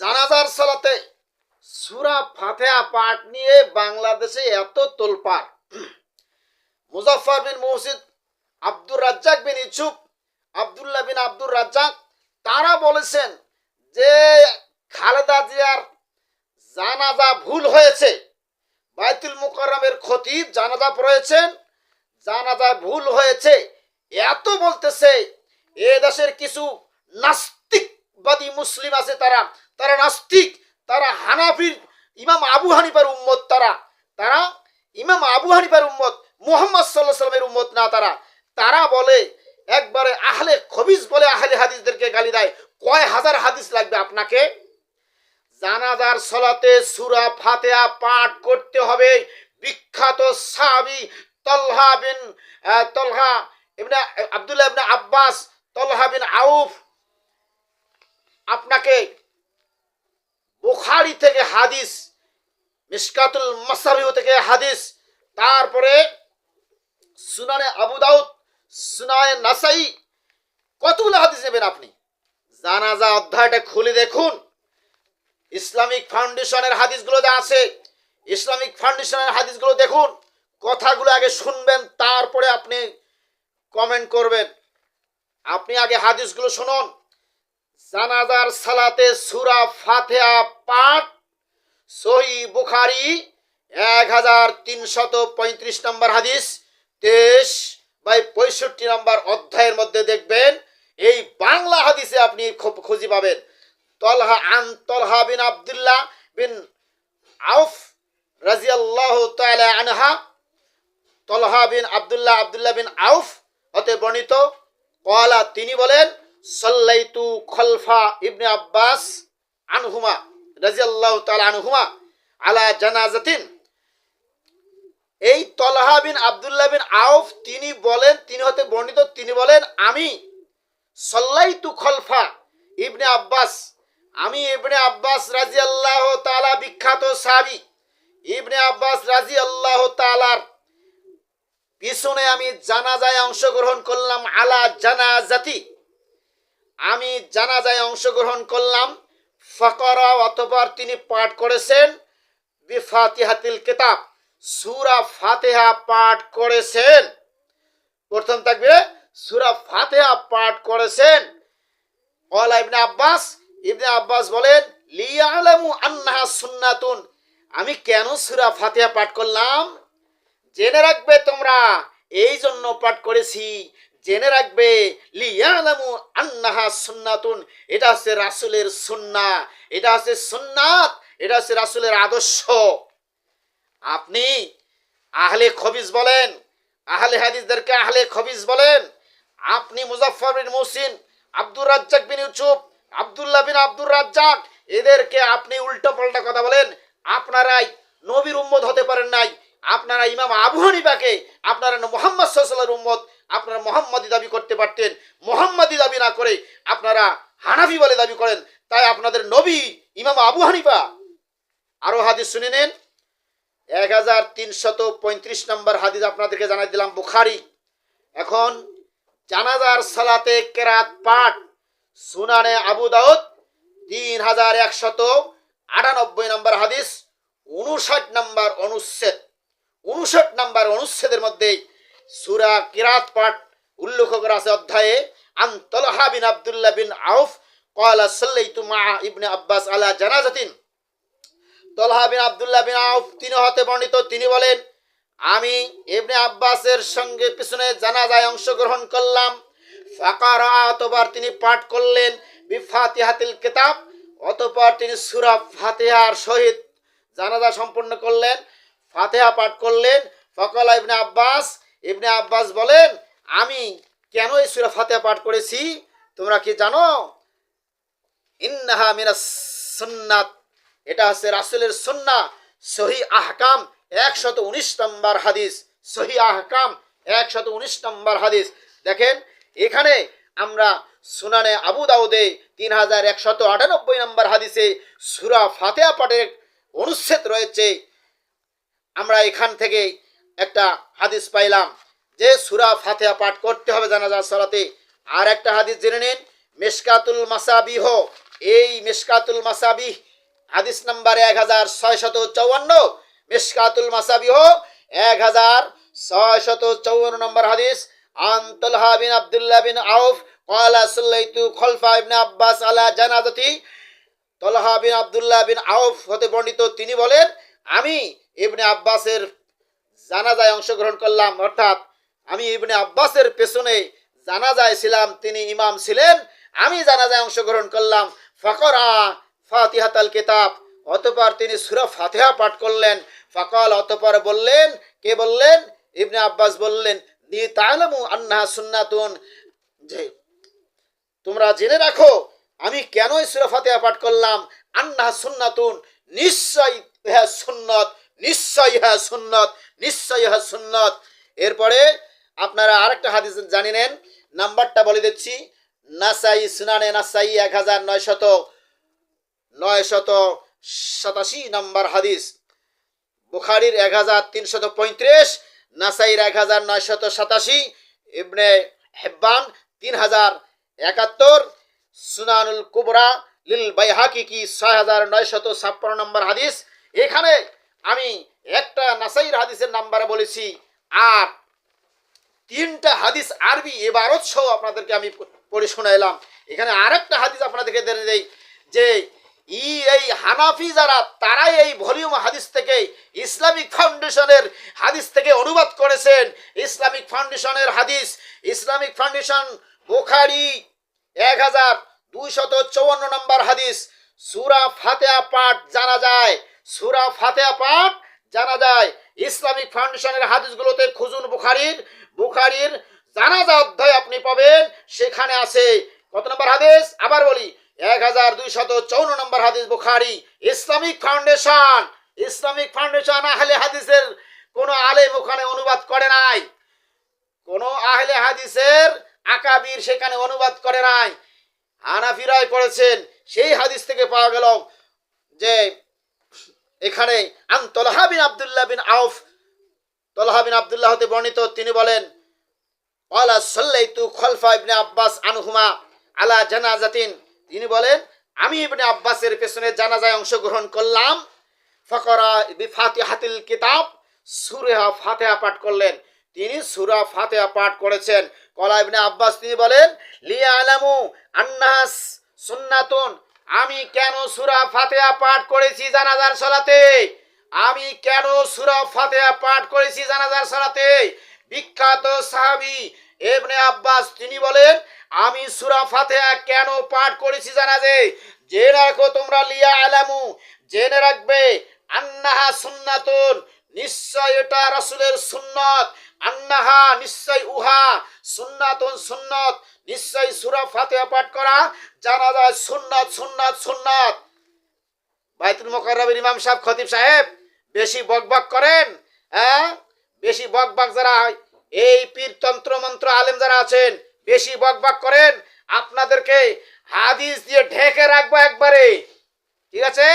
জানাজার সালাতে সুরা ফাতেহা পাঠ নিয়ে বাংলাদেশে এত তোলপাড়। মুজাফফর বিন মুহসিদ আব্দুর রাজ্জাক বিন ইচুপ আব্দুল্লাহ বিন আব্দুর রাজ্জাক, তারা বলেছেন যে খালেদা জিয়ার জানাজা ভুল হয়েছে। বাইতুল মুকাররমের খতিব জানাজা পড়েছেন, জানাজা ভুল হয়েছে। এত বলতেছে, এ দেশের কিছু নাস্তিকবাদী মুসলিম আছে তারা তারা নাস্তিক, তারা হানাফির, ইমাম আবু হানিফার উম্মত তারা তারা ইমাম আবু হানিফার উম্মত, মুহাম্মদ সাল্লাহ সাল্লামের উম্মত না তারা। তারা বলে, একবারে আহলে খবিজ বলে আহলে হাদিসদেরকে গালি দেয়, কয় হাজার হাদিস লাগবে আপনাকে? জানাজার সলাতে সুরা ফাতেহা পাঠ করতে হবে, বিখ্যাত সাহাবি তলহা বিন তলহা আব্দুল্লাহ আব্বাস, তলহা বিন আউফ আপনাকে বুখারি থেকে হাদিস, মিসকাতুল মাসাবিহ থেকে হাদিস, তারপরে সুনানে আবু দাউদ, সুনানে নাসাই, কতগুলো হাদিস নেবেন আপনি? জানাজা অধ্যায়টা খুলে দেখুন। ইসলামিক ফাউন্ডেশনের হাদিসগুলো যা আছে, ইসলামিক ফাউন্ডেশনের হাদিসগুলো দেখুন। কথাগুলো আগে শুনবেন, তারপরে আপনি কমেন্ট করবেন। আপনি আগে হাদিসগুলো শুনুন জানাজার সালাতে সুরা ফাতেহা পাঠ সহি বুখারি এক হাজার তিনশত পঁয়ত্রিশ নম্বর হাদিস, তেইশ বাই পঁয়ষট্টি নম্বর অধ্যায়ের মধ্যে দেখবেন, এই বাংলা হাদিসে আপনি খুব খুঁজি পাবেন। তলহা আন তলহা বিন আব্দুল্লাহ বিন আউফ রাজিয়াল্লাহ তাআলা আনহা, তলহা বিন আব্দুল্লাহ আব্দুল্লাহ বিন আউফ হতে বর্ণিত। কলা তিনি বলেন সাল্লাইতু খলফা ইবনে আব্বাস আনহুমা, রাজিয়াল্লাহ তাআলা আনহুমা, আলা জানাজাতিন। এই তলহা বিন আব্দুল্লাহ বিন আউফ, তিনি বলেন, তিনি হতে বর্ণিত, তিনি বলেন, আমি সল্লাইতু খলফা ইবনে আব্বাস, আমি ইবনে আব্বাস রাজি আল্লাহ তালা বিখ্যাত সাবি ইবনে আব্বাস রাজি আল্লাহ তালার পিছনে আমি জানাজায় অংশগ্রহণ করলাম আলা জানাজাতি। আমি জানাজায় অংশগ্রহণ করলাম। ফকরা অতপর তিনি পাঠ করেছেন। বিফাতিহাতিল কিতাব, সুরা ফাতেহা পাঠ করেছেন। প্রথম থাকবে, সুরা ফাতেহা পাঠ করেছেন। কলা ইবনে আব্বাস ইবনে আব্বাস বলেন, লিয়ালামু আন্নাহা সুন্নাতুন। আমি কেন সুরা ফাতিহা পাঠ করলাম? জেনে রাখবে তোমরা এই জন্য পাঠ করেছি। জেনে রাখবে, লিয়ালামু আন্নাহা সুন্নাতুন। এটা হচ্ছে রাসূলের সুন্না, এটা হচ্ছে সুন্নাত, এটা হচ্ছে রাসূলের আদর্শ। আপনি আহলে খবিজ বলেন, আহলে হাদিসদেরকে আহলে খবিজ বলেন, আপনি মুজাফফর বিন মুহসিন, আব্দুর রাজ্জাক বিন ইউসুফ, আবদুল্লাহ বিন আব্দুর রাজ্জাক, এদেরকে আপনি উল্টো পাল্টা কথা বলেন, আপনারাই নবীর উম্মত হতে পারেন নাই, আপনারা ইমাম আবু হানিফাকে, আপনারা মোহাম্মদ সাল্লাল্লাহু উম্মত আপনারা মোহাম্মদি দাবি করতে পারতেন, মোহাম্মদি দাবি না করে আপনারা হানাফি বলে দাবি করেন, তাই আপনাদের নবী ইমাম আবু হানিফা। আরও হাদিস শুনে নেন, এক হাজার তিনশত পঁয়ত্রিশ নম্বর হাদিস আপনাদেরকে জানাই দিলাম বুখারি। এখন জানাজার সালাতে কেরাত পাঠ, সুনানে আবু দাউদ, তিন হাজার একশত আটানব্বই নম্বর হাদিস, উনষাট নম্বর অনুচ্ছেদ। উনষাট নম্বর অনুচ্ছেদের মধ্যে সুরা কিরাত পাঠ উল্লেখ করা আছে অধ্যায়ে, আন তলহা বিন আব্দুল্লাহ বিন আউফ কয়লা সাল্লাইতু মা ইবনে আব্বাস আলা জানাজাতিন। তলহা বিন আব্দুল্লাহ বিন আউফ তিনি হতে বর্ণিত, তিনি বলেন, আমি ইবনে আব্বাসের সঙ্গে পিছনে জানাজায় অংশগ্রহণ করলাম। ফাকারা, অতবার তিনি পাঠ করলেন বিফাতিহাতিল কিতাব অতপর তিনি সুরা ফাতিহার সহিত জানাজা সম্পন্ন করলেন, ফাতিহা পাঠ করলেন। ফকলা ইবনে আব্বাস ইবনে আব্বাস বলেন, আমি কেন এই সুরা ফাতিহা পাঠ করেছি? তোমরা কি জানো? ইন্নাহা মিনাস সুন্নাত। এটা হচ্ছে রাসূলের সুন্না সহি আহকাম, একশত উনিশ নম্বর হাদিস। সহি আহকাম, একশত উনিশ নম্বর হাদিস। দেখেন, এখানে আমরা সুনানে আবু দাউদে তিন হাজার একশত আটানব্বই নম্বর হাদিসে সুরা ফাতেহা পাঠের অনুচ্ছেদ রয়েছে। আমরা এখান থেকে একটা হাদিস পাইলাম যে সুরা ফাতেহা পাঠ করতে হবে জানাজার সালাতে। আর একটা হাদিস জেনে নিন মেশকাতুল মাসাবিহ। এই মেসকাতুল মাসাবিহ, হাদিস নাম্বার এক হাজার ছয় শত চৌয়ান্ন মাসাবি মাসাবিহ, এক হাজার ছয় শত চৌয়ান্ন নম্বর হাদিস। আন্তলহা বিন আবদুল্লাহ বিন আউফ কলা সাল্লাইতু খলফা ইবনে আব্বাস আলা জানাজাতি। তলহা বিন আবদুল্লাহ বিন আউফ হতে বর্ণিত, তিনি বলেন, আমি ইবনে আব্বাসের জানাজায় অংশগ্রহণ করলাম। অর্থাৎ আমি ইবনে আব্বাসের পেছনে জানাজায় ছিলাম, তিনি ইমাম ছিলেন, আমি জানাজায় অংশগ্রহণ করলাম। ফকরা ফাতিহাতাল কিতাব, অতপর তিনি সুরা ফাতিহা পাঠ করলেন। ফকল, অতপর বললেন, কে বললেন? ইবনে আব্বাস বললেন নি তালামু আন্নাহা সুন্নাতুন। যে, তোমরা জেনে রাখো, আমি কেনই সুরা ফাতিহা পাঠ করলাম? আন্না সুন্নাতুন নিশ্চয় ইহা সুন্নত। নিশ্চয় ইহা সুন্নত, নিশ্চয় ইহা সুন্নত। এরপরে আপনারা আরেকটা হাদিস জানি নেন, নাম্বারটা বলে দিচ্ছি, নাসাই সুনানে নাসাই এক হাজার নয় শত নয় শত সাতাশি নম্বর হাদিস। বুখারির এক হাজার তিনশত পঁয়ত্রিশ নাসাইর এক হাজার নয়শত সাতাশি, ইবনে হেব্বান তিন হাজার একাত্তর, সুনানুল কুবরা লিল বাইহাকি কি ছয় হাজার নয়শত ছাপ্পান্ন নম্বর হাদিস। এখানে আমি একটা নাসাইর হাদিসের নাম্বার বলেছি, আর তিনটা হাদিস আরবি এবারত সহ আপনাদেরকে আমি পড়ে শোনাইলাম। এখানে আরেকটা হাদিস আপনাদেরকে দেখে দেই, যে ই এই হানাফি যারা, তারাই এই ভলিউম হাদিস থেকে ইসলামিক ফাউন্ডেশনের হাদিস থেকে অনুবাদ করেছেন। ইসলামিক ফাউন্ডেশনের হাদিস, ইসলামিক ফাউন্ডেশন বোখারি এক হাজার দুইশত চৌয়ান্ন নম্বর হাদিস, সুরা ফাতেহা পাঠ জানা যায়। সুরা ফাতেহা পাঠ জানা যায়, ইসলামিক ফাউন্ডেশনের হাদিসগুলোতে খুজুন বুখারির বুখারির জানাজা অধ্যায় আপনি পাবেন, সেখানে আছে, কত নম্বর হাদিস? আবার বলি এক হাজার দুইশত চৌন্ন নম্বর হাদিস Bukhari, Islamic foundation Islamic foundation আহলে হাদিসের কোনো আলেম ওখানে অনুবাদ করে নাই। কোনো আহলে হাদিসের আকাবির সেখানে অনুবাদ করে নাই। হানাফিরাই করেছেন সেই হাদিস থেকে পাওয়া গেল যে এখানে আন তলহা বিন আবদুল্লাহ বিন আউফ, তলহা বিন আবদুল্লাহ হতে বর্ণিত, তিনি বলেন ওয়ালা সাল্লাইতু খলফা ইবনে আব্বাস আনহুমা আলা জানাজাতিন। তিনি বলেন, আমি ইবনে আব্বাসের পেছনে জানাজায় অংশগ্রহণ করলাম। ফকরা বিফাতিহাতিল কিতাব, সুরেহা ফাতেহা পাঠ করলেন। তিনি সুরা ফাতেহা পাঠ করেছেন। কলা ইবনে আব্বাস তিনি বলেন লিয়া আলামু আন্নাস সুন্নাতুন আমি কেন সুরা ফাতেহা পাঠ করেছি জানাজার সালাতে? আমি কেন সুরা ফাতেহা পাঠ করেছি জানাজার সালাতে? বিখ্যাত সাহাবি এবনে আব্বাস, তিনি বলেন, আমি সুরা ফাতেহা কেন পাঠ করেছি জানাজে? জেনে রাখো তোমরা, লিয়া আলামু, জেনে রাখবে, আন্নাহা সুন্নাতুন, নিশ্চয় এটা রাসূলের সুন্নত। আন্নাহা নিশ্চয় উহা সুন্নাতুন সুন্নত। নিশ্চয় সুরা ফাতেহা পাঠ করা, জানা যায় সুন্নত সুন্নত সুন্নত। বাইতুল মোকাররমের ইমাম সাহেব, খতিব সাহেব, বেশি বকবক করেন হ্যাঁ? বেশি বকবক যারা, এই পীর তন্ত্র মন্ত্র আলেম যারা আছেন, বেশি বকবক করেন, আপনাদেরকে হাদিস দিয়ে ঢেকে রাখব একবারে। ঠিক আছে?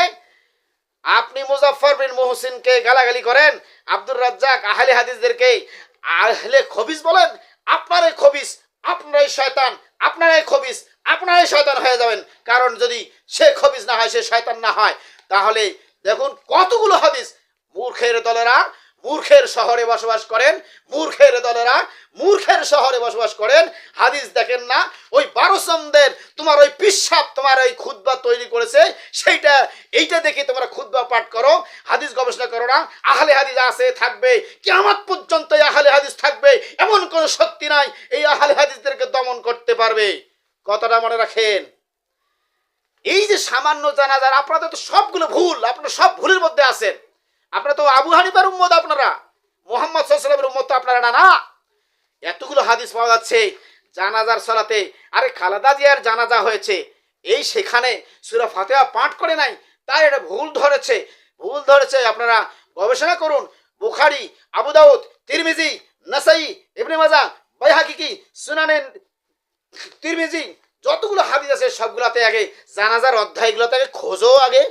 আপনি মুজফর বিন মোহসিনকে গালাগালি করেন, আব্দুর রাজ্জাক আহলে হাদিসদেরকে, আহলে খবিস বলেন আপনারে খবিস আপনারাই শয়তান, আপনারাই খবিস, আপনারাই শয়তান হয়ে যাবেন। কারণ যদি সে খবিস না হয়, সে শয়তান না হয়, তাহলে দেখুন কতগুলো হাদিস মূর্খের দলেরা মূর্খের শহরে বসবাস করেন, মূর্খের দলেরা মূর্খের শহরে বসবাস করেন। হাদিস দেখেন না, ওই বারোসন্দের তোমার ওই পিসাব, তোমার ওই খুদ্া তৈরি করেছে, সেইটা, এইটা দেখে তোমরা খুদ্া পাঠ করো। হাদিস গবেষণা করো না, আহলে হাদিস আছে, থাকবে কেমন পর্যন্ত আহলে হাদিস থাকবে, এমন কোনো শক্তি নাই, এই আহলে হাদিসদেরকে দমন করতে পারবে। কথাটা মনে রাখেন। এই যে সামান্য জানাজার, আপনাদের তো সবগুলো ভুল, আপনারা সব ভুলের মধ্যে আছেন। আপনারা তো আবু হানিফার উম্মত আপনারা। মোহাম্মদ সাল্লামের উম্মত আপনারা না না। এতগুলো হাদিস পাওয়া যাচ্ছে জানাজার সলাতে। আরে খালেদা জিয়ার জানাজা হয়েছে। এই সেখানে সুরা ফাতেহা পাঠ করে নাই, তাই এটা ভুল ধরেছে। ভুল ধরেছে, আপনারা গবেষণা করুন। বুখারি, আবু দাউদ, তিরমিজি, নাসাই, ইবনে মাজা, বাইহাকি কি সুনানেন তিরমিজি, যতগুলো হাদিস আছে সবগুলোতে আগে জানাজার অধ্যায়গুলোতে আগে খোঁজো আগে।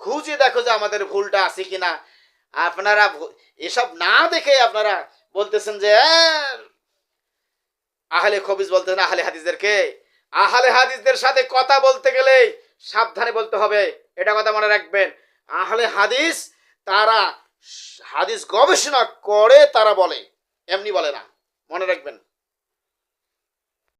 খুঁজে দেখো যে আমাদের ভুলটা আছে কিনা। আপনারা এসব না দেখে আপনারা বলতেছেন যে "আহ, আহলে খবিজ বলতেছেন আহলে হাদিসদেরকে? আহলে হাদিসদের সাথে কথা বলতে গেলে সাবধানে বলতে হবে এটা কথা মনে রাখবেন। আহলে হাদিস তারা হাদিস গবেষণা করে তারা বলে এমনি বলে না মনে রাখবেন।